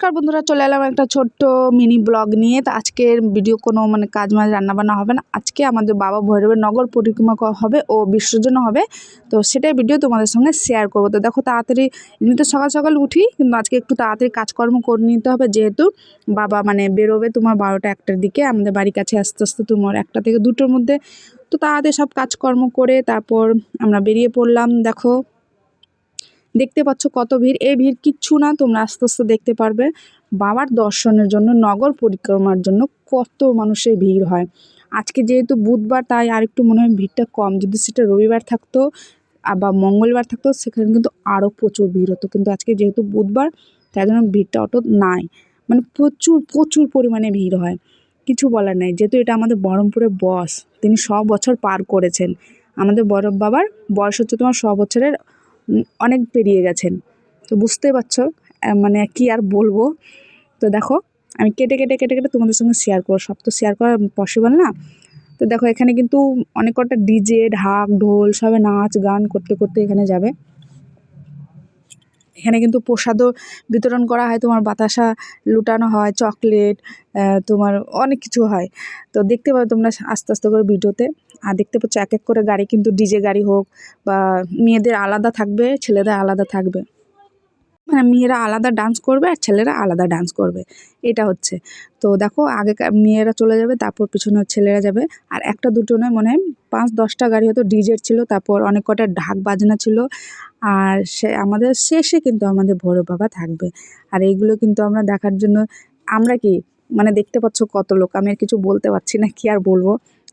নমস্কার বন্ধুরা, চলে এলাম একটা ছোট্ট মিনি ব্লগ নিয়ে। তো আজকের ভিডিও কোনো মানে কাজ মাজ রান্নাবান্না হবে না। আজকে আমাদের বাবা ভৈরবের নগর পরিক্রমা হবে ও বিসর্জন হবে। তো সেটাই ভিডিও তোমাদের সঙ্গে শেয়ার করব। তো দেখো তাড়াতাড়ি এমনিতে সকাল সকাল উঠি, কিন্তু আজকে একটু তাড়াতাড়ি কাজকর্ম করে নিতে হবে। যেহেতু বাবা মানে বেরোবে তোমার বারোটা একটার দিকে, আমাদের বাড়ির কাছে আস্তে আস্তে তোমার একটা থেকে দুটোর মধ্যে। তো তাড়াতাড়ি সব কাজকর্ম করে তারপর আমরা বেরিয়ে পড়লাম। দেখো দেখতে পাচ্ছ কত ভিড়। এই ভিড় কিচ্ছু না, তোমরা আস্তে আস্তে দেখতে পারবে। বাবার দর্শনের জন্য, নগর পরিক্রমার জন্য কত মানুষের ভিড় হয়। আজকে যেহেতু বুধবার, তাই আর একটু মনে হয় ভিড়টা কম। যদি সেটা রবিবার থাকতো বা মঙ্গলবার থাকতো, সেখানে কিন্তু আরও প্রচুর ভিড় হতো। কিন্তু আজকে যেহেতু বুধবার, তাই জন্য ভিড়টা অত নাই। মানে প্রচুর প্রচুর পরিমাণে ভিড় হয়। কিছু বলার নাই। যেহেতু এটা আমাদের বহরমপুরের বস, তিনি শ বছর পার করেছেন। আমাদের বড় বাবার বয়স হচ্ছে তোমার শ বছরের অনেক পেরিয়ে গেছেন। তো বুঝতেই পারছ মানে কি আর বলব। তো দেখো, আমি কেটে কেটে কেটে কেটে তোমাদের সঙ্গে শেয়ার করব। সব তো শেয়ার করা পসিবল না। তো দেখো, এখানে কিন্তু অনেক কটা ডিজে ঢাক, ঢোল, সবে নাচ, গান করতে করতে এখানে যাবে। এখানে কিন্তু প্রসাদও বিতরণ করা হয়, তোমার বাতাসা লুটানো হয়, চকলেট তোমার অনেক কিছু হয়। তো দেখতে পাবে তোমরা আস্তে আস্তে করে ভিডিওতে। আর দেখতে পাচ্ছ এক এক করে গাড়ি কিন্তু ডিজে গাড়ি হোক বা মেয়েদের আলাদা থাকবে ছেলেদের আলাদা থাকবে। মানে মেয়েরা আলাদা ডান্স করবে আর ছেলেরা আলাদা ডান্স করবে, এটা হচ্ছে। তো দেখো আগে মেয়েরা চলে যাবে, তারপর পিছনে ছেলেরা যাবে। আর একটা দুটো নয়, মনে হয় পাঁচ, দশটা গাড়ি হয়তো ডিজের ছিল, তারপর অনেক কটা ঢাক বাজনা ছিল। আর সে, আমাদের শেষে কিন্তু আমাদের ভোর বাবা থাকবে। আর এইগুলো কিন্তু আমরা দেখার জন্য, আমরা কি মানে দেখতে পাচ্ছ কত লোক, আমি আর কিছু বলতে পারছি না, কি আর বলব?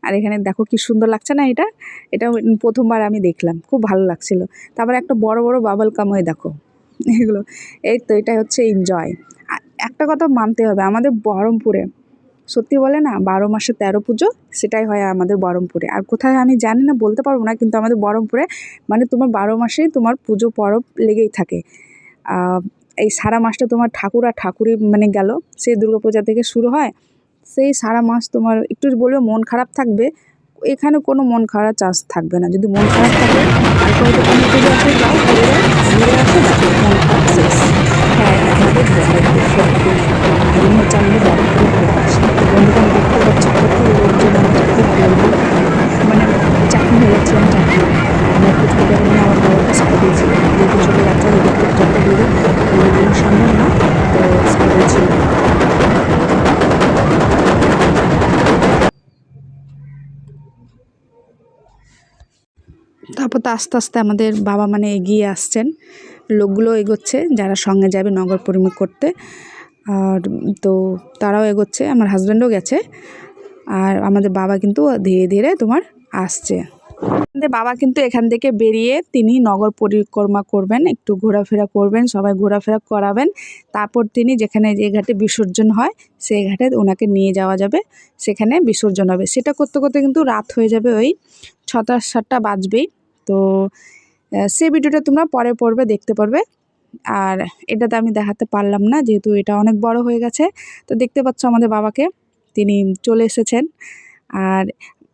আর এখানে দেখো কি সুন্দর লাগছে না এটা? এটা প্রথমবার আমি দেখলাম, খুব ভালো লাগছিল। তারপর একটা বড় বড় বাবল কাম হয়ে দেখো, এগুলো। এই তো এটা হচ্ছে এনজয় একটা কথা মানতে হবে, আমাদের বহরমপুরে, সত্যি বলে না, বারো মাসে তেরো পুজো, সেটাই হয় আমাদের বহরমপুরে। আর কোথায় আমি জানি না, বলতে পারব না, কিন্তু আমাদের বহরমপুরে মানে তোমার বারো মাসেই তোমার পুজো পরব লেগেই থাকে। এই সারা মাসটা তোমার ঠাকুর আর ঠাকুরই মানে গেল, সেই দুর্গাপূজা থেকে শুরু হয় সেই সারা মাস তোমার একটু বলবে মন খারাপ থাকবে এখানে কোনো মন খারাপ চান্স থাকবে না যদি মন খারাপ থাকে মন হ্যাঁ তারপর তো আস্তে আস্তে আমাদের বাবা মানে এগিয়ে আসছেন। লোকগুলো এগোচ্ছে, যারা সঙ্গে যাবে নগর পরিমুখ করতে। আর তো তারাও এগোচ্ছে, আমার হাজব্যান্ডও গেছে। আর আমাদের বাবা কিন্তু ধীরে ধীরে তোমার আসছে। বাবা কিন্তু এখান থেকে বেরিয়ে তিনি নগর পরিক্রমা করবেন, একটু ঘোরাফেরা করবেন, সবাই ঘোরাফেরা করাবেন। তারপর তিনি যেখানে যে ঘাটে বিসর্জন হয়, সেই ঘাটে ওনাকে নিয়ে যাওয়া যাবে, সেখানে বিসর্জন হবে। সেটা করতে করতে কিন্তু রাত হয়ে যাবে ওই ছটা, সাতটা বাজবেই। তো সেই ভিডিওটা তোমরা পরে পড়বে, দেখতে পারবে। আর এটাতে আমি দেখাতে পারলাম না, যেহেতু এটা অনেক বড় হয়ে গেছে। তো দেখতে পাচ্ছ আমাদের বাবাকে, তিনি চলে এসেছেন। আর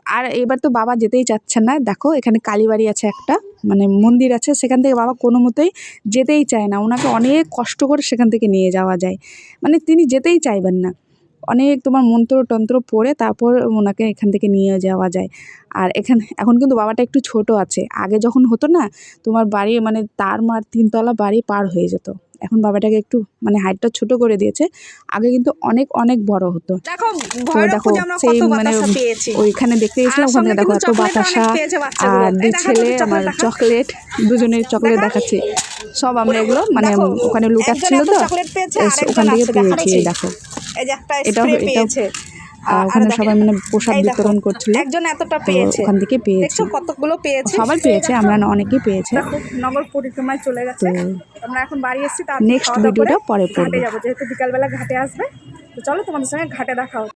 আর এবার তো বাবা যেতেই চাচ্ছেন না। দেখো, এখানে কালীবাড়ি আছে একটা মানে মন্দির আছে, সেখান থেকে বাবা কোনো মতেই যেতেই চায় না। ওনাকে অনেক কষ্ট করে সেখান থেকে নিয়ে যাওয়া যায়। মানে তিনি যেতেই চাইবেন না। অনেক তোমার মন্ত্র টন্ত্র পড়ে তারপর ওনাকে এখান থেকে নিয়ে যাওয়া যায়। আর এখানে এখন কিন্তু বাবাটা একটু ছোট আছে। আগে যখন হতো না তোমার বাড়ি মানে তার মার তিনতলা বাড়ি পার হয়ে যেত। এখন বাবাটাকে একটু মানে হাইটটা ছোট করে দিয়েছে। আগে কিন্তু অনেক অনেক বড় হতো। দেখো দেখো সেই মানে ওইখানে দেখতে গেছিলাম ওখানে দেখো এত বাতাসা। আর দুই ছেলে চকলেট আমার চকলেট দুজনের চকলেট দেখা। দেখাচ্ছি। সব আমরা এগুলো মানে ওখানে লুকাচ্ছিল তো। ওখান থেকে পেয়েছি দেখো। এই যে একটা স্প্রে পেয়েছে। ওখানে সবাই মানে পোশাক এই বিতরণ করছিল। একজন এতটা পেয়েছে। ওখান থেকে পেয়েছে। কতগুলো পেয়েছে? সবাই পেয়েছে আমরা অনেকেই পেয়েছে। নগর পরিক্রমায় চলে গেছে। আমরা এখন বাড়ি এসেছি তার নেক্সট ভিডিওটা পরে ঘাটে যাব। যেহেতু বিকালবেলা ঘাটে আসবে তো চলো তোমাদের সঙ্গে ঘাটে দেখা হচ্ছে